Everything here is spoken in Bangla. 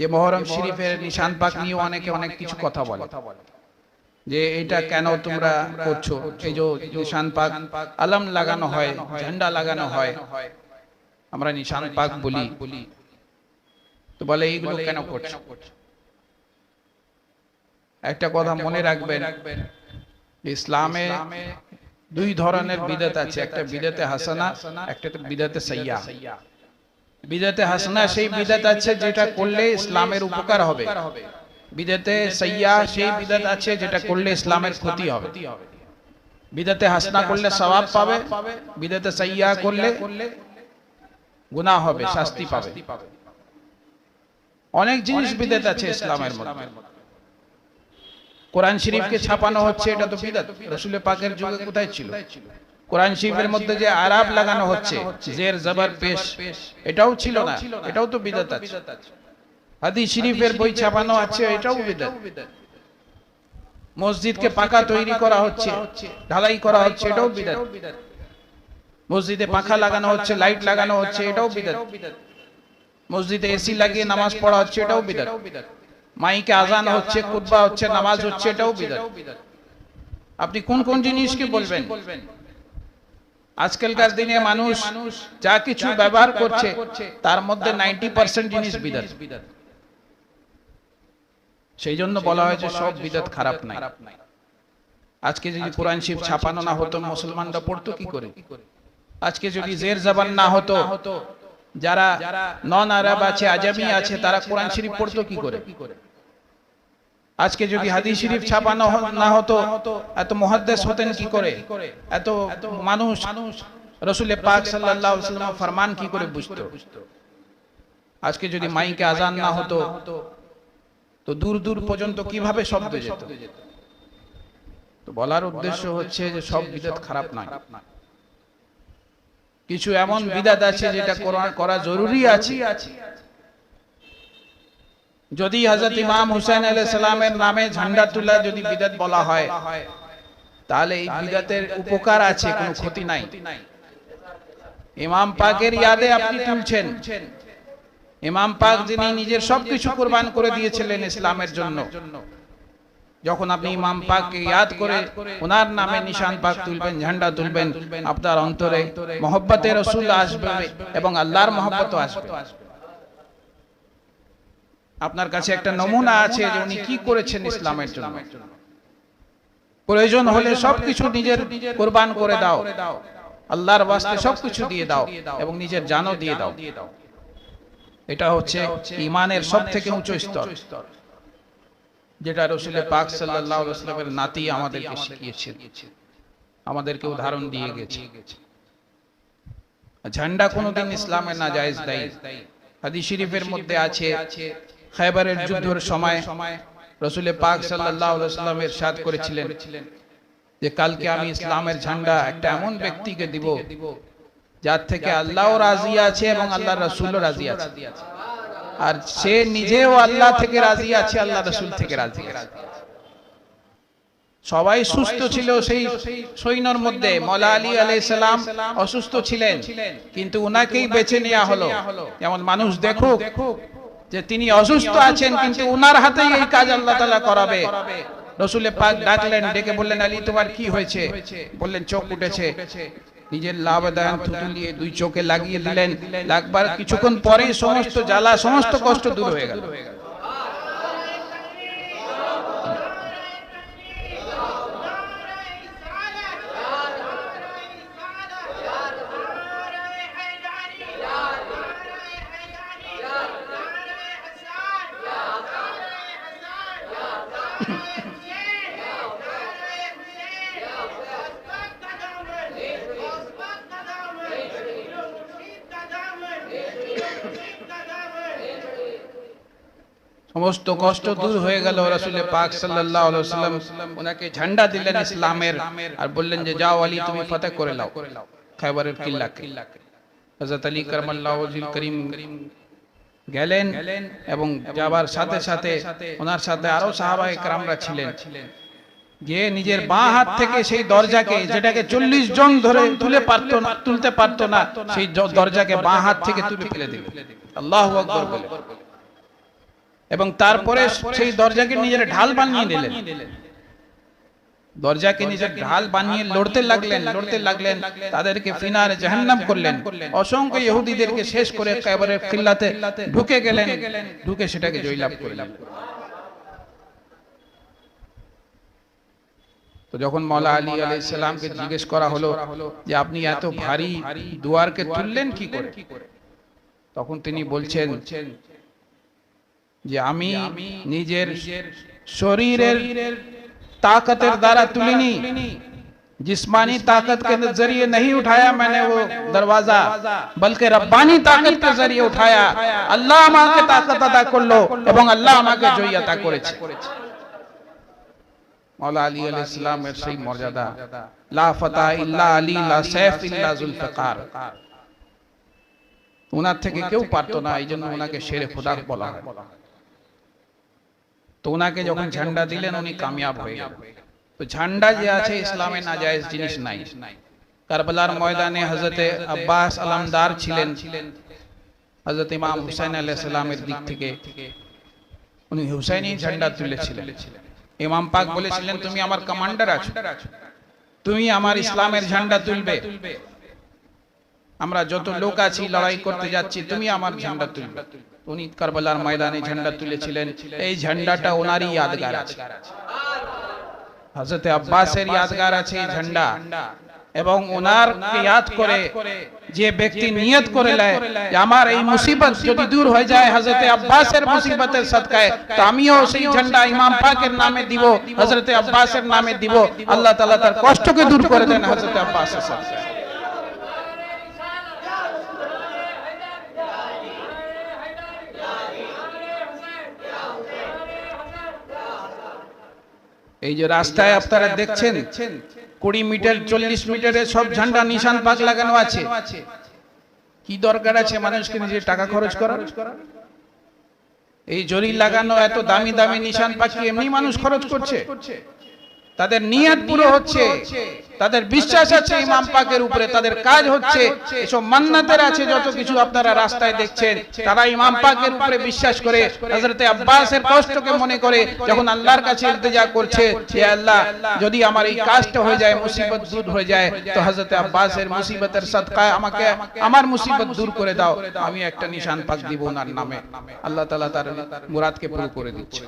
যে মহরম শরীফের নিশান পাক নিয়ে অনেকে অনেক কিছু কথা বলে। যে এটা কেন তোমরা করছ? এই যে নিশান পাক আলম লাগানো হয় ঝান্ডা লাগানো হয়। আমরা নিশান পাক বলি। তো বলে এইগুলো কেন করছ? একটা কথা মনে রাখবেন ইসলামে দুই ধরনের বিদাত আছে একটা বিদাতে হাসানা একটা বিদাতে সাইয়া বিদাতে হাসানা সেই বিদাত আছে যেটা করলে ইসলামের উপকার হবে। বিদাতে সাইয়া সেই বিদাত আছে যেটা করলে ইসলামের ক্ষতি হবে। বিদাতে হাসনা করলে সওয়াব পাবে, বিদাতে সাইয়া করলে গুনাহ হবে, শাস্তি পাবে। অনেক জিনিস বিদাত আছে ইসলামের মধ্যে। কোরআন শরীফকে ছাপানো হচ্ছে, এটা তো বিদাত। রসুল পাকের যুগে কোথায় ছিল? কোরআন শরীফের মধ্যে যে আরাব লাগানো হচ্ছে জের জবর পেশ এটাও ছিল না এটাও তো বিদাত আছে। হাদিস শরীফের বই ছাপানো আছে এটাও বিদাত। মসজিদকে পাকা তৈরি করা হচ্ছে ঢালাই করা হচ্ছে এটাও বিদাত। মসজিদে পাখা লাগানো হচ্ছে লাইট লাগানো হচ্ছে এটাও বিদাত। মসজিদে এসি লাগিয়ে নামাজ পড়া হচ্ছে এটাও বিদাত। মাইকে আজান হচ্ছে কুতবা হচ্ছে নামাজ হচ্ছে এটাও বিদাত। আপনি কোন কোন জিনিসকে বলবেন? আজকালকার দিনে মানুষ যা কিছু ব্যবহার করছে তার মধ্যে নাইনটি পার্সেন্ট জিনিস বিদাত। সেই জন্য বলা হয়েছে সব বিদাত খারাপ নাই। আজকে যদি কোরআন শিব ছাপানো না হতো মুসলমানরা পড়তো কি করে? আজকে যদি জের জবান না হতো যারা নন আরব আছে আজামি আছে তারা কোরআন শরীফ পড়তো কি করে? আজকে যদি হাদিস শরীফ ছাপানো না হতো এত মুহাদ্দেস হতেন কি করে? এত মানুষ রসুল পাক সাল্লাল্লাহু আলাইহি ওয়াসাল্লাম ফরমান কি করে বুঝতো? আজকে যদি মাইকে আজান না হতো তো দূর দূর পর্যন্ত কীভাবে শব্দ যেত? তো বলার উদ্দেশ্য হচ্ছে যে সব বিদাত খারাপ নয় কিছু এমন বিদাত আছে যেটা করা জরুরি আছে। যদি হজরত ইমাম হুসেন আলাইহিস সালামের নামে ঝান্ডা তোলা যদি বিদাত বলা হয়, তাহলে এই বিদাতের উপকার আছে, কোনো ক্ষতি নাই। ইমাম পাকের ইয়াদে আপনি তুলছেন। ইমাম পাক যিনি নিজের সবকিছু কোরবান করে দিয়েছিলেন ইসলামের জন্য। যখন আপনি ইমাম পাককে ইয়াদ করে ওনার নামে নিশান পাক তুলবেন, ঝান্ডা তুলবেন, আপনার অন্তরে মোহব্বতের রসুল আসবে এবং আল্লাহর মোহব্বত আসবে। আপনার কাছে একটা নমুনা আছে যে উনি কি করেছেন ইসলামের জন্য। প্রয়োজন হলে সবকিছু নিজের কোরবান করে দাও। আল্লাহর ওয়াস্তে সবকিছু দিয়ে দাও এবং নিজের জানও দিয়ে দাও। এটা হচ্ছে ইমানের সব থেকে উঁচু স্তর। যেটা রসুলের পাক আলাইহি নাতি আমাদেরকে শিখিয়েছেন। আমাদেরকে উদাহরণ দিয়ে গেছে। ঝান্ডা কোনোদিন ইসলামের না জায়েজ নাই হাদিস শরীফের মধ্যে আছে খায়বারের যুদ্ধের সময় রসুলের পাক সাল্লাল্লাহু আলাইহি ওয়াসাল্লাম ইরশাদ করেছিলেন। যে কালকে আমি ইসলামের ঝান্ডা একটা এমন ব্যক্তিকে দিব যার থেকে আল্লাহও রাজি আছে এবং আল্লাহর রাসূলও রাজি আছে। আর সে নিজেও আল্লাহ থেকে রাজি আছে আল্লাহ রাসূল থেকে রাজি আছে। সবাই সুস্থ ছিল সেই সৈন্যর মধ্যে। মলা আলী আলাইহিস সালাম অসুস্থ ছিলেন। কিন্তু উনাকেই বেছে নেওয়া হলো। যেমন মানুষ দেখুক যে তিনি অসুস্থ আছেন কিন্তু উনার হাতেই এই কাজ আল্লাহ তাআলা করাবে। রসুলের পাক ডাকলেন ডেকে বললেন আলী তোমার কি হয়েছে? বললেন চোখ উঠেছে। নিজের লাভদায়ন থুতু দিয়ে দুই চোখে লাগিয়ে দিলেন। লাগবার কিছুক্ষণ পরেই সমস্ত জ্বালা সমস্ত কষ্ট দূর হয়ে গেল। সমস্ত কষ্ট দূর হয়ে গেল রাসূলের পাক সাল্লাল্লাহু আলাইহি ওয়াসাল্লাম ওনাকে ঝান্ডা দিলেন ইসলামের আর বললেন যে যাও আলী তুমি ফতহ করে লাও খায়বারের কিল্লাকে হযরত আলী কারামাল্লাহু ওয়াজিল করিম গেলেন এবং যাবার সাথে সাথে ওনার সাথে আরও সাহাবাহিক ক্রামরা ছিলেন। যে নিজের বা হাত থেকে সেই দরজাকে যেটাকে চল্লিশ জন ধরে তুলে পারত না তুলতে পারতো না সেই দরজাকে বা হাত থেকে তুলে ফেলে দিল আল্লাহ এবং তারপরে সেই দরজাকে নিজের ঢাল বানিয়ে নিলেন দরজাকে নিজের ঢাল বানিয়ে লড়তে লাগলেন লড়তে লাগলেন তাদেরকে ফিনার জাহান্নাম করলেন। অসংখ্য ইহুদিদেরকে শেষ করে একেবারে কিল্লাতে ঢুকে গেলেন ঢুকে সেটাকে জয়লাভ করলেন। তো যখন মৌলা আলী আলাইহিস সালামকে জিজ্ঞেস করা হলো যে আপনি এত ভারী দুয়ারকে তুললেন কি করে? তখন তিনি বলছেন যে আমি নিজের শরীরের ताकतेर द्वारा तुलिनी जिस्मानी ताकत के जरिए नहीं उठाया मैंने वो दरवाजा बल्कि रब्बानी ताकत के जरिए उठाया আল্লাহ আমাকে তাকত আদা করলো এবং আল্লাহ আমাকে জয় আতা করেছে মাওলা আলী আলাইহিস সালামের সেই মর্যাদা লা ফাতা ইল্লা আলী লা সাইফ ইল্লা জুলফিকার ওনার থেকে কেউ পারতো না এই জন্য ওনাকে শেরে খোদা বলা হয় তো ওনাকে যখন ঝান্ডা দিলেন উনি কামিয়াব হয়ে গেলেন। তো ঝান্ডা যে আছে ইসলামে নাজায়েজ জিনিস নাই। কারবালার ময়দানে হযরতে আব্বাস আলমদার ছিলেন। হযরত ইমাম হুসাইন আলাইহিস সালামের দিক থেকে। উনি হুসাইনি ঝান্ডা তুলেছিলেন। ইমাম পাক বলেছিলেন তুমি আমার কমান্ডার আছো। তুমি আমার ইসলামের ঝান্ডা তুলবে। আমরা যত লোক আছি লড়াই করতে যাচ্ছি তুমি আমার ঝান্ডা তুলবে। উনি কারবালার ময়দানে ঝান্ডা তুলেছিলেন। এই ঝান্ডাটা ওনারই ইয়াদগার আছে। হযরতে আব্বাসের ইয়াদগার আছে এই ঝান্ডা। এবং ওনার ইয়াদ করে যে ব্যক্তি নিয়ত করে নেয় যে আমার এই মুসিবত যদি দূর হয়ে যায় হযরতে আব্বাসের মুসিবতের সদকায় তো আমিও সেই ঝান্ডা ইমাম পাকের নামে দিব হযরতে আব্বাসের নামে দিব। আল্লাহ তাআলা তার কষ্টকে দূর করে দেন হযরতে আব্বাসের সদকায় এই যে রাস্তায় আপনারা দেখছেন, কুড়ি মিটার, চল্লিশ মিটারে সব ঝান্ডা, নিশান পাক লাগানো আছে। কি দরকার আছে মানুষকে নিজের টাকা খরচ করার? এই জরি লাগানো এত দামি দামি নিশান পাখি এমনি মানুষ খরচ করছে? তাদের নিয়ত পুরো হচ্ছে তাদের বিশ্বাস আছে ইমাম পাকের উপরে তাদের কাজ হচ্ছে এসব মান্নাতের আছে যত কিছু আপনারা রাস্তায় দেখছেন তারা ইমাম পাকের উপরে বিশ্বাস করে হযরতে আব্বাসের কষ্টকে মনে করে যখন আল্লাহর কাছে ইলতিজা করছে যে আল্লাহ যদি আমার এই কাজটা হয়ে যায় মুসিবত দূর হয়ে যায় তো হযরতে আব্বাসের মুসিবতের সদকায় আমাকে আমার মুসিবত দূর করে দাও আমি একটা নিশান পাক দিব ওনার নামে। আল্লাহ তাআলা তার মুরাদকে পুরো করে দিচ্ছে